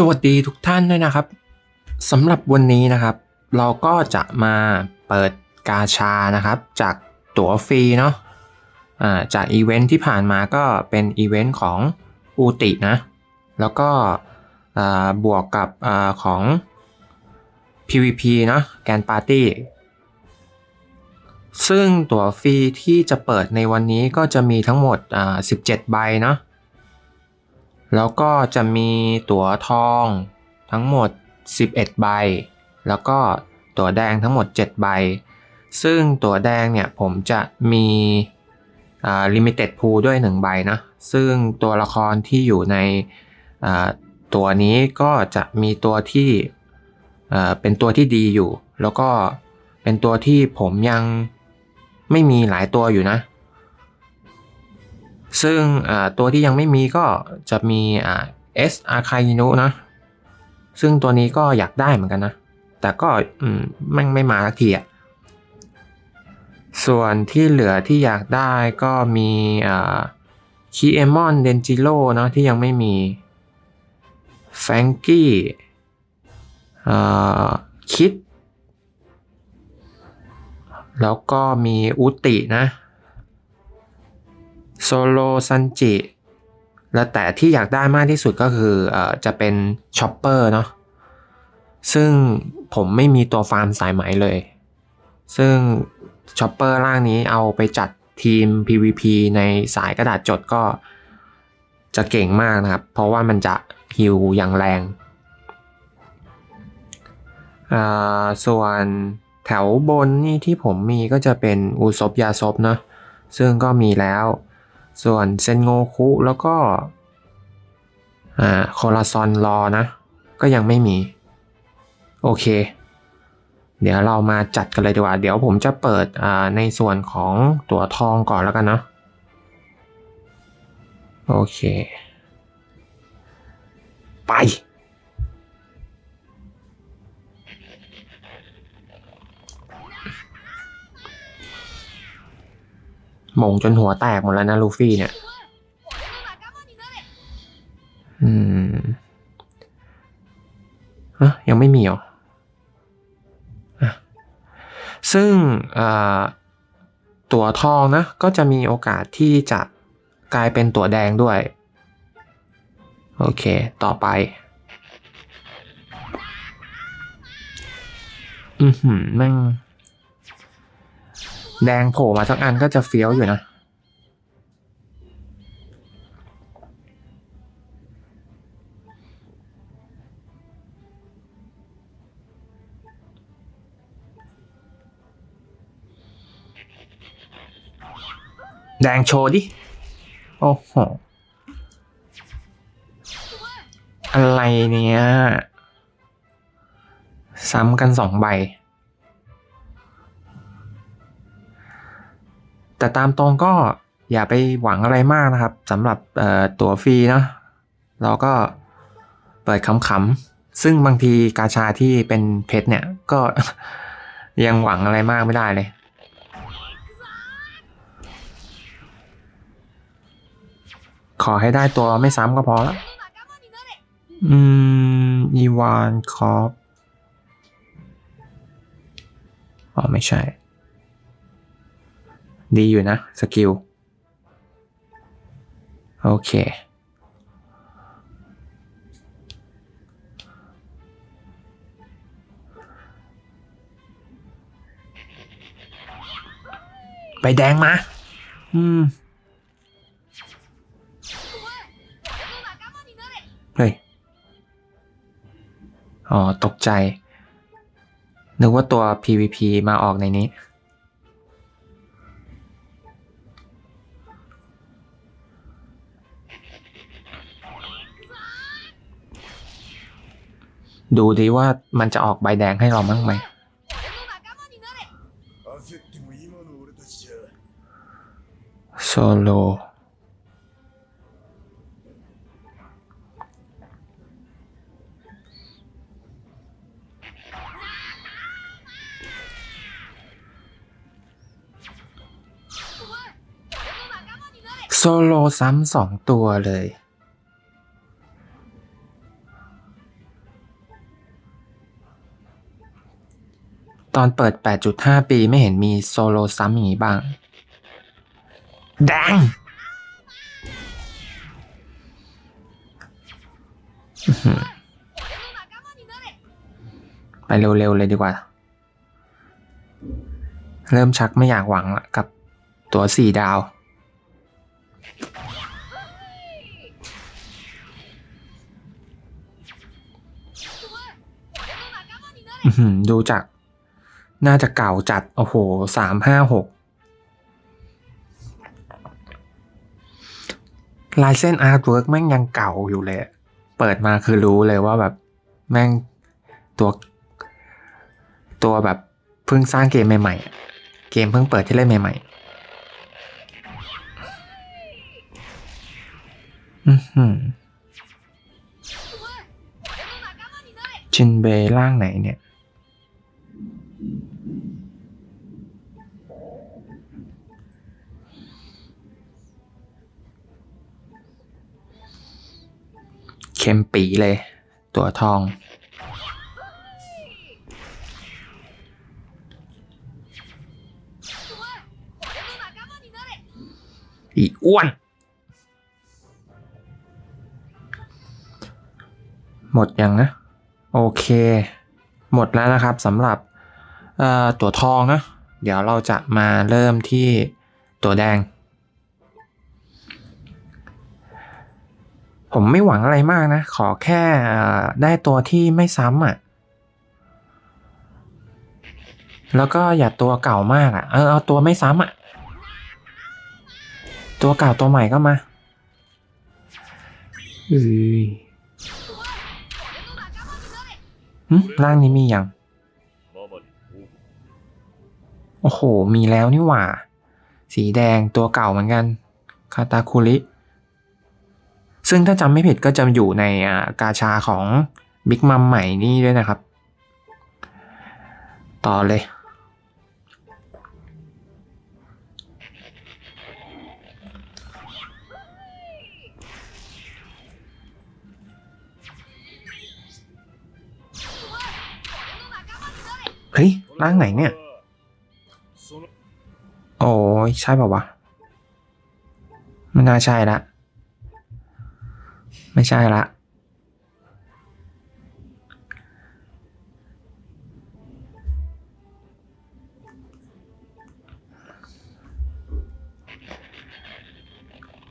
สวัสดีทุกท่านด้วยนะครับสำหรับวันนี้นะครับ เราก็จะมาเปิดกาชานะครับ จากตั๋วฟรีเนาะอ่าจากอีเวนท์ที่ผ่านมาก็เป็นอีเวนต์ของอูตินะ แล้วก็บวกกับอของ PVP เนาะแกนปาร์ตี้ซึ่งตั๋วฟรีที่จะเปิดในวันนี้ก็จะมีทั้งหมดอ่า17 ใบเนาะ แล้วก็จะมีตั๋วทองทั้งหมด 11 ใบ แล้วก็ตั๋วแดงทั้งหมด 7 ใบ ซึ่งตั๋วแดงเนี่ยผมจะมีอ่า limited pool ด้วย 1 ใบนะ ซึ่งตัวละครที่อยู่ในตัวนี้ก็จะมีตัวที่เป็นตัวที่ดีอยู่ แล้วก็เป็นตัวที่ผมยังไม่มีหลายตัวอยู่นะ ซึ่งตัวที่ยังไม่มีก็จะมี S อาคาอินุนะซึ่งตัวนี้ก็อยากได้เหมือนกันนะ แต่ก็มแม่งไม่มาสักทีอะส่วนที่เหลือที่อยากได้ก็มีคีเอมอนเดนจิโร่เนาะที่ยังไม่มีแฟงกี้คิด แล้วก็มีอุตินะ โซโลซันจิและแต่ที่อยากได้มากที่สุดก็คือออจะเป็นชอปเปอร์เนาะซึ่งผมไม่มีตัวฟาร์มสายไหมเลย ซึ่งชอปเปอร์ร่างนี้เอาไปจัดทีม PVP ในสายกระดาษจดก็จะเก่งมากนะครับ เพราะว่ามันจะฮิวอย่างแรง ส่วนแถวบนนี่ที่ผมมีก็จะเป็นอูซบยาซบเนาะซึ่งก็มีแล้ว ส่วนเซนโงคุแล้วก็อ่าโคลาซอนรอนะ ก็ยังไม่มี โอเค เดี๋ยวเรามาจัดกันเลยดีกว่า เดี๋ยวผมจะเปิดอ่าในส่วนของตั๋วทองก่อนแล้วกันเนาะโอเค ไป หม่งจนหัวแตกหมดแล้วนะลูฟี่เนี่ย อืมฮะยังไม่มีหรอซึ่งตัวทองนะก็จะมีโอกาสที่จะกลายเป็นตัวแดงด้วย โอเค ต่อไป อือหือแม่ง แดงโผล่มาสักอันก็จะเฟี้ยวอยู่นะแดงโชว์ดิ โอ้โห อะไรเนี่ย ซ้ำกันสองใบ แต่ตามตรงก็อย่าไปหวังอะไรมากนะครับสำหรับตั๋วฟรีเนาะเราก็เปิดขำๆ ซึ่งบางทีกาชาที่เป็นเพชรเนี่ย ก็ยังหวังอะไรมากไม่ได้เลยขอให้ได้ตัวไม่ซ้ำก็พอล้วอืม อีวานคอปอ๋อ ไม่ใช่ ดีอยู่นะ สกิล โอเค ไปแดงมา อืม เฮ้ย อ๋อ ตกใจ นึกว่าตัว PVP มาออกในนี้ ดูดีว่ามันจะออกใบแดงให้เรามั้งไหมโซโลโซโลซ้ำสองตัวเลย ตอนเปิด 8.5 ปีไม่เห็นมีโซโลซ้ำอย่างนี้บ้างแดงอื้อหือไปเร็วๆเลยดีกว่า เริ่มชักไม่อยากหวังละกับตัวสี่ดาวอื้อหือดูจาก น่าจะเก่าจัด โอ้โหสามห้าหกลายเส้นอาร์ตเวิร์กแม่งยังเก่าอยู่เลย เปิดมาคือรู้เลยว่าแบบแม่งตัว ตัวแบบเพิ่งสร้างเกมใหม่ๆ เกมเพิ่งเปิดที่เล่นใหม่ๆชินเบร่างไหนเนี่ย เข้มปีเลย ตัวทอง อีอ้วน หมดยังนะ โอเค หมดแล้วนะครับสำหรับตัวทองนะ เดี๋ยวเราจะมาเริ่มที่ตัวแดง ผมไม่หวังอะไรมากนะ ขอแค่ได้ตัวที่ไม่ซ้ำอะ่ะ แล้วก็อย่าตัวเก่ามากอะ่ะ เออเอาตัวไม่ซ้ำอะ่ะ ตัวเก่าตัวใหม่ก็มาอือร่างนี้มียัง โอ้โห มีแล้วนี่หว่า สีแดงตัวเก่าเหมือนกัน คาตาคุริ ซึ่งถ้าจำไม่ผิดก็จะอยู่ในกาชาของบิ๊กมัมใหม่นี่ด้วยนะครับ ต่อเลย เฮ้ย ร่างไหนเนี่ย โอ้ยใช่ป่าวะไม่น่าใช่ละ ไม่ใช่ละ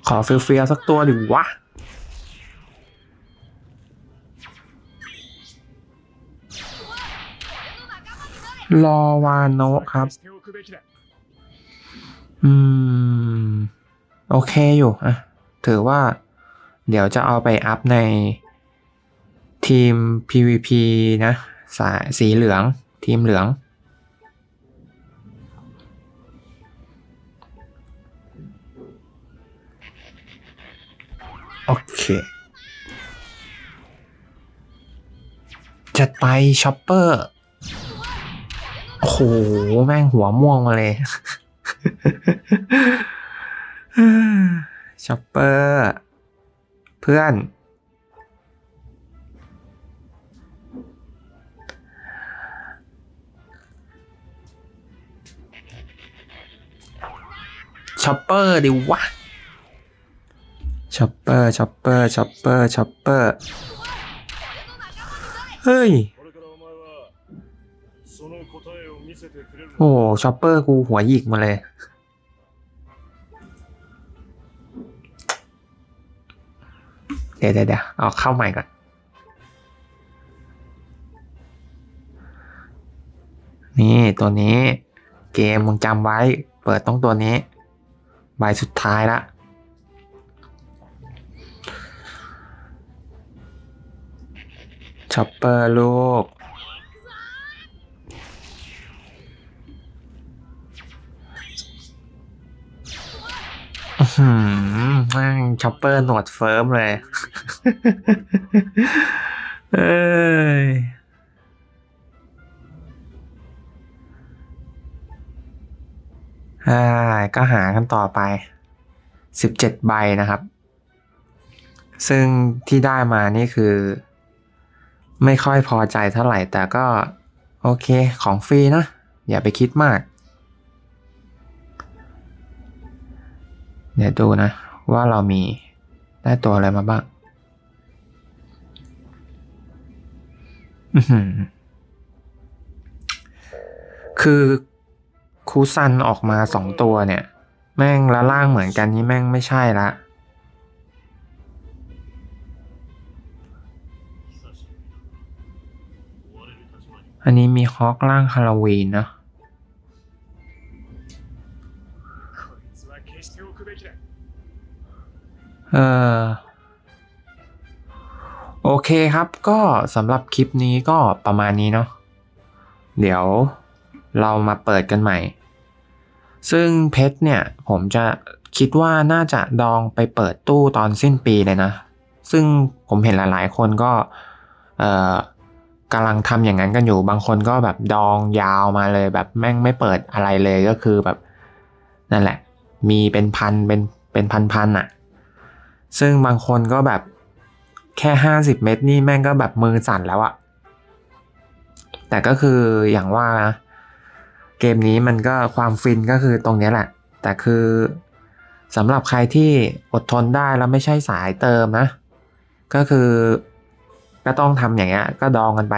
ขอเฟียวๆสักตัวดิวะรอวานโนครับ อืม โอเคอยู่อะถือว่า เดี๋ยวจะเอาไปอัพในทีม PVP นะสายสีเหลืองทีมเหลือง โอเค จัดไปช็อปเปอร์โอ้โห แม่งหัวม่วงมาเลยช็อปเปอร์ เพื่อนชอปเปอร์ดิวะชอปเปอร์ชอปเปอร์ชอปเปอร์ชอปเปอร์ เฮ้ย โอ้ชอปเปอร์กูหัวหยิกมาเลย เดี๋ยวเดี๋ยวเดี๋ยวเอาเข้าใหม่ก่อน นี่ตัวนี้เกมมึงจำไว้ เปิดต้องตัวนี้ใบสุดท้ายละช็อปเปอร์ลูก อื้มช็อปเปอร์หนวดเฟิร์มเลย เอ้ยอ่าก็หากันต่อไปสิบเจ็ดใบนะครับ ซึ่งที่ได้มานี่คือ ไม่ค่อยพอใจเท่าไหร่ แต่ก็ โอเคของฟรีนะ อย่าไปคิดมาก เดี๋ยวดูนะ ว่าเรามีได้ตัวอะไรมาบ้าง คือคูซันออกมาสองตัวเนี่ย แม่งละล่างเหมือนกันนี่แม่งไม่ใช่ละอันนี้มีฮอกล่างฮาโลวีนนะเออ โอเคครับก็สำหรับคลิปนี้ก็ประมาณนี้เนาะเดี๋ยวเรามาเปิดกันใหม่ ซึ่งเพชรเนี่ยผมจะคิดว่าน่าจะดองไปเปิดตู้ตอนสิ้นปีเลยนะ ซึ่งผมเห็นหลายๆ คนก็กำลังทำอย่างนั้นกันอยู่ บางคนก็แบบดองยาวมาเลย แบบแม่งไม่เปิดอะไรเลยก็คือแบบนั่นแหละ มีเป็นพันเป็นเป็นพันพันๆอะซึ่งบางคนก็แบบ แค่ห้าสิบเมตรนี่แม่งก็แบบมือสั่นแล้วอะแต่ก็คืออย่างว่านะเกมนี้มันก็ความฟินก็คือตรงนี้แหละ แต่คือสำหรับใครที่อดทนได้แล้วไม่ใช่สายเติมนะ ก็คือก็ต้องทำอย่างเงี้ยก็ดองกันไป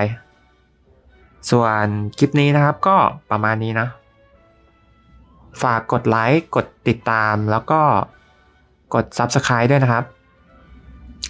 ส่วนคลิปนี้นะครับก็ประมาณนี้นะ ฝากกดไลค์ กดติดตามแล้วก็กด Subscribe ด้วยนะครับ